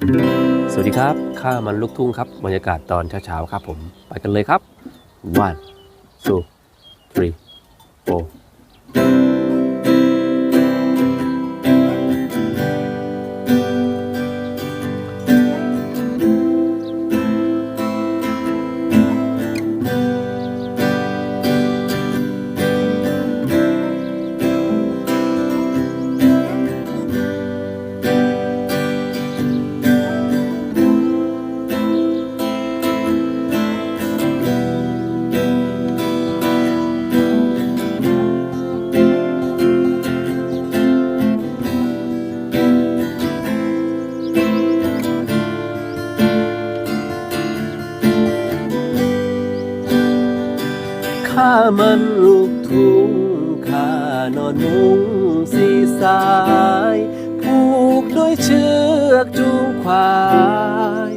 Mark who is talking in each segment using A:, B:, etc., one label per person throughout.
A: สวัสดีครับ ข้ามันลูกทุ่งครับ บรรยากาศตอนเช้าๆครับผม ไปกันเลยครับ one two three four มันลูกทุ่งข้านอนมุงสีสาย ผูกด้วยเชือกจูงควาย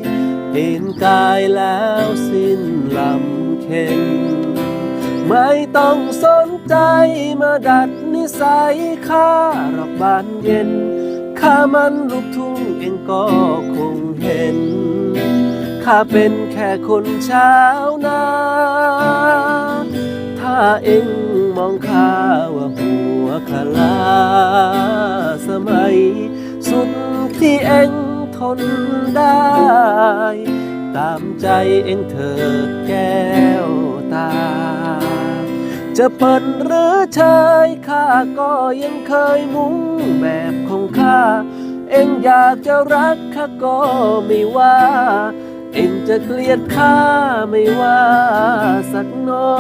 A: เห็นกายแล้วสิ้นลำเค็นไม่ต้องสนใจมาดัดนิสัยข้าหรอกบานเย็นข้ามันลูกทุ่งเองก็คงเห็นข้าเป็นแค่คนชาวนา เองมองข้าว่าหัวขลาสมัย สุดที่เองทนได้ ตามใจเองเถิดแก้วตา จะเปิดหรือเชยข้าก็ยังเคยมุ่งแบบของข้า เองอยากจะรักข้าก็ไม่ว่า เองจะเกลียดข้าไม่ว่าสักน้อ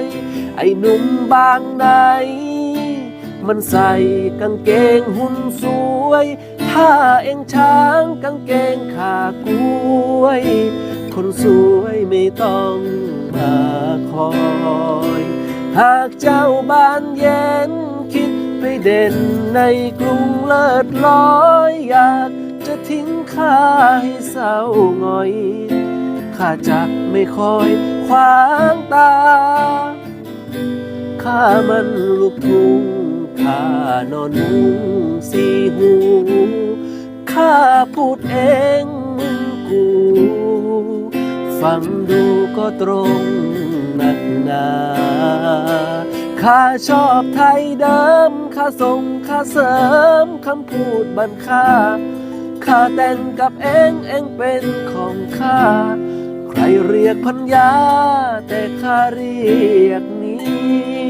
A: ย ไอ้หนุ่มบางไหน มันใส่กางเกงหุ่นสวย ถ้าเองช้างกางเกงขากล้วย คนสวยไม่ต้องมาคอย หากเจ้าบ้านเย็นคิดไปเด่นในกรุงเลิศลอยอยาก จะทิ้งข้าให้เศร้าหงอย ข้าจะไม่คอยขวางตา ข้ามันลูกทุ่งข้านอนมุงสีหู ข้าพูดเองมึงกู ฟังดูก็ตรงหนักหนาข้าชอบไทยเดิม ข้าส่งข้าเสริมคำพูดบันค่า ข้าแต่งกับเองเองเป็นของข้า ใครเรียกพัญญาแต่ข้าเรียกนี้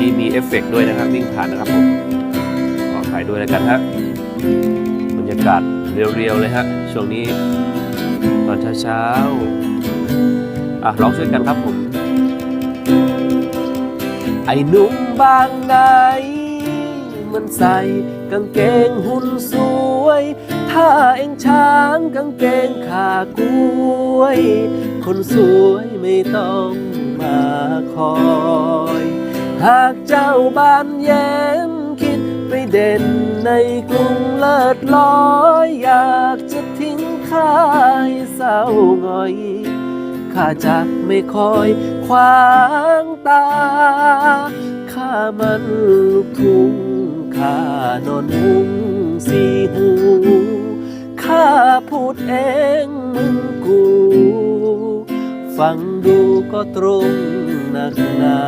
A: เมื่อกี้มีเอฟเฟกต์ด้วยนะครับ วิ่งผ่านนะครับผมขอถ่ายด้วยแล้วกันฮะบรรยากาศเรียวๆเลยฮะช่วงนี้ตอนเช้าๆอะร้องช่วยกันครับผม ไอ้หนุ่มบางไหนมันใส่กางเกงหุ่นสวย ถ้าเองช้างกางเกงขากล้วย คนสวยไม่ต้องมาคอย หากเจ้าบ้านแย้มคิดไปเด่นในกรุงเลิศลอยอยากจะทิ้งข้าให้เศร้าหงอยข้าจะไม่คอยขวางตา ข้ามันลูกทุ่งข้านอนมุงสีหู ข้าพูดเองมึงกู ฟังดูก็ตรง นักหนา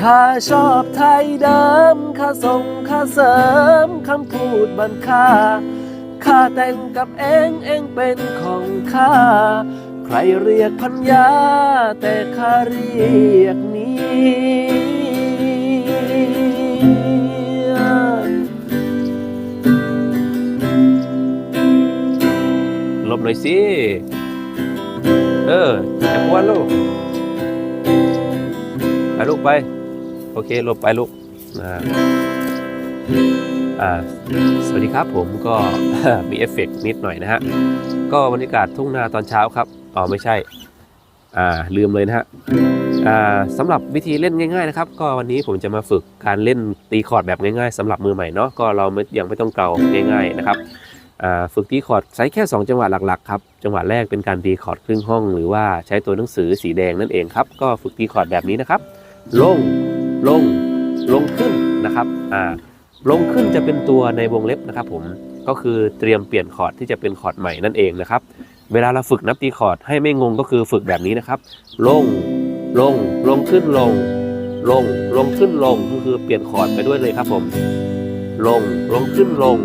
A: ข้าชอบไทยเดิมข้าส่งข้าเสริมคำพูดบันค่าข้าแต่งกับเองเองเป็นของข้า ใครเรียกพัญญาแต่ข้าเรียกเมียลบหน่อยสิ เออจะกวนลูก ไปลูกไป โอเคหลบไปลูกอ่าสวัสดีครับผมก็มีเอฟเฟกต์นิดหน่อยนะฮะ ก็บรรยากาศทุ่งนาตอนเช้าครับ อ๋อไม่ใช่ อ่าลืมเลยนะฮะ อ่าสำหรับวิธีเล่นง่ายๆนะครับ ก็วันนี้ผมจะมาฝึกการเล่นตีคอร์ดแบบง่ายๆสำหรับมือใหม่เนาะ ก็เราไม่ยังไม่ต้องเกาง่าย ๆนะครับฝึกตีคอร์ดใช้แค่ 2 จังหวะหลักๆครับจังหวะแรกเป็นการตีคอร์ดครึ่งห้อง หรือว่าใช้ตัวหนังสือสีแดงนั่นเองครับ ก็ฝึกตีคอร์ดแบบนี้นะครับ ลงลงลงขึ้นนะครับอ่าลงขึ้นจะเป็นตัวในวงเล็บนะครับผมก็คือเตรียมเปลี่ยนคอร์ดที่จะเป็นคอร์ดใหม่นั่นเองนะครับ เวลาเราฝึกนับตีคอร์ดให้ไม่งงก็คือฝึกแบบนี้นะครับ ลงลงลงขึ้นลง ลงลงขึ้นลงก็คือเปลี่ยนคอร์ดไปด้วยเลยครับผม ลงลงขึ้นลง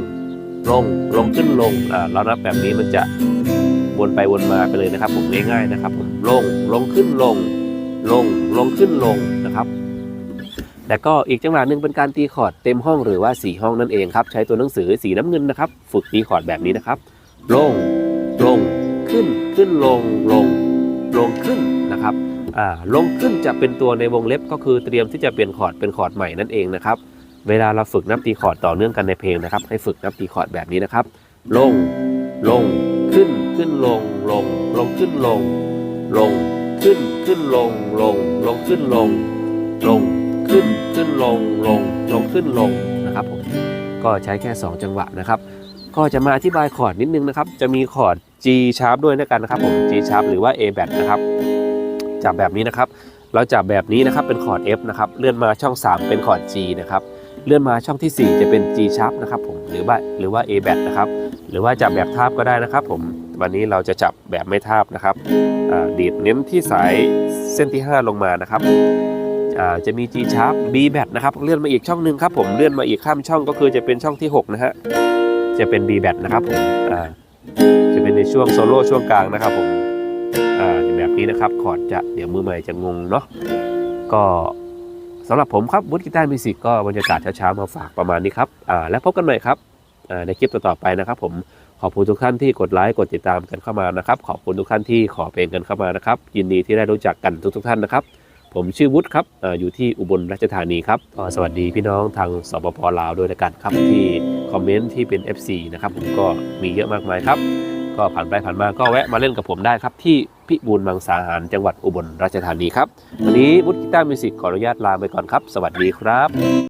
A: ลงลงขึ้นลงอ่าเรานับแบบนี้มันจะวนไปวนมาไปเลยนะครับ ผมง่ายๆนะครับ ผมลงลงขึ้นลง ลงลงขึ้นลง แต่ก็อีกจังหวะหนึ่งเป็นการตีคอร์ดเต็มห้องหรือว่าสี่ห้องนั่นเองครับ ใช้ตัวหนังสือสีน้ำเงินนะครับ ฝึกตีคอร์ดแบบนี้นะครับ ลง ลง ขึ้น ขึ้นลง ลง ลงขึ้นนะครับอ่าลงขึ้นจะเป็นตัวในวงเล็บก็คือเตรียมที่จะเปลี่ยนคอร์ดเป็นคอร์ดใหม่นั่นเองนะครับ เวลาเราฝึกนับตีคอร์ดต่อเนื่องกันในเพลงนะครับ ให้ฝึกนับตีคอร์ดแบบนี้นะครับ ลง ลง ขึ้น ขึ้นลง ลง ลงขึ้นลง ลง ขึ้น ขึ้นลง ลง ลงขึ้นลง ลง ขึ้นขึ้นลงลงลงขึ้นลงนะครับผมก็ใช้แค่ 2 จังหวะนะครับ ก็จะมาอธิบายคอร์ดนิดนึงนะครับ จะมีคอร์ด G sharp ด้วยนะกันนะครับผม G sharp หรือว่า A bat นะครับจับแบบนี้นะครับ เราจับแบบนี้นะครับเป็นคอร์ด F นะครับเลื่อนมาช่อง 3 เป็นคอร์ด G นะครับเลื่อนมาช่องที่ 4 จะเป็น G sharp นะครับผมหรือว่าหรือว่า A bat นะครับหรือว่าจับแบบทาบก็ได้นะครับผมวันนี้เราจะจับแบบไม่ทาบนะครับดีดเน้นที่สายเส้นที่ 5 ลงมานะครับ จะมี G sharp B bat นะครับเลื่อนมาอีกช่องหนึ่งครับผมเลื่อนมาอีกข้ามช่องก็คือจะเป็นช่องที่ 6 นะฮะจะเป็น B bat นะครับผมจะเป็นในช่วงโซโล่ช่วงกลางนะครับผมแบบนี้นะครับคอร์ดจะเดี๋ยวมือใหม่จะงงเนาะก็สำหรับผมครับวุฒิกีตาร์มิวสิกก็บรรยากาศเช้าๆมาฝากประมาณนี้ครับแล้วพบกันใหม่ครับในคลิปต่อๆไปนะครับ ผมขอบคุณทุกท่านที่กดไลค์กดติดตามกันเข้ามานะครับ ขอบคุณทุกท่านที่ขอเพลงกันเข้ามานะครับ ยินดีที่ได้รู้จักกันทุกๆท่านนะครับ ผมชื่อวุฒิครับอาอยู่ที่อุบลราชธานีครับก็สวัสดีพี่น้องทางสปปลาวด้วยละกันครับที่คอมเมนต์ที่เป็น FC นะครับผมก็มีเยอะมากมายครับ ก็ผ่านไปผ่านมาก็แวะมาเล่นกับผมได้ครับที่พิบูลมังสาหารจังหวัดอุบลราชธานีครับวันนี้วุฒิกีตาร์มิวสิกขออนุญาตลาไปก่อนครับ สวัสดีครับ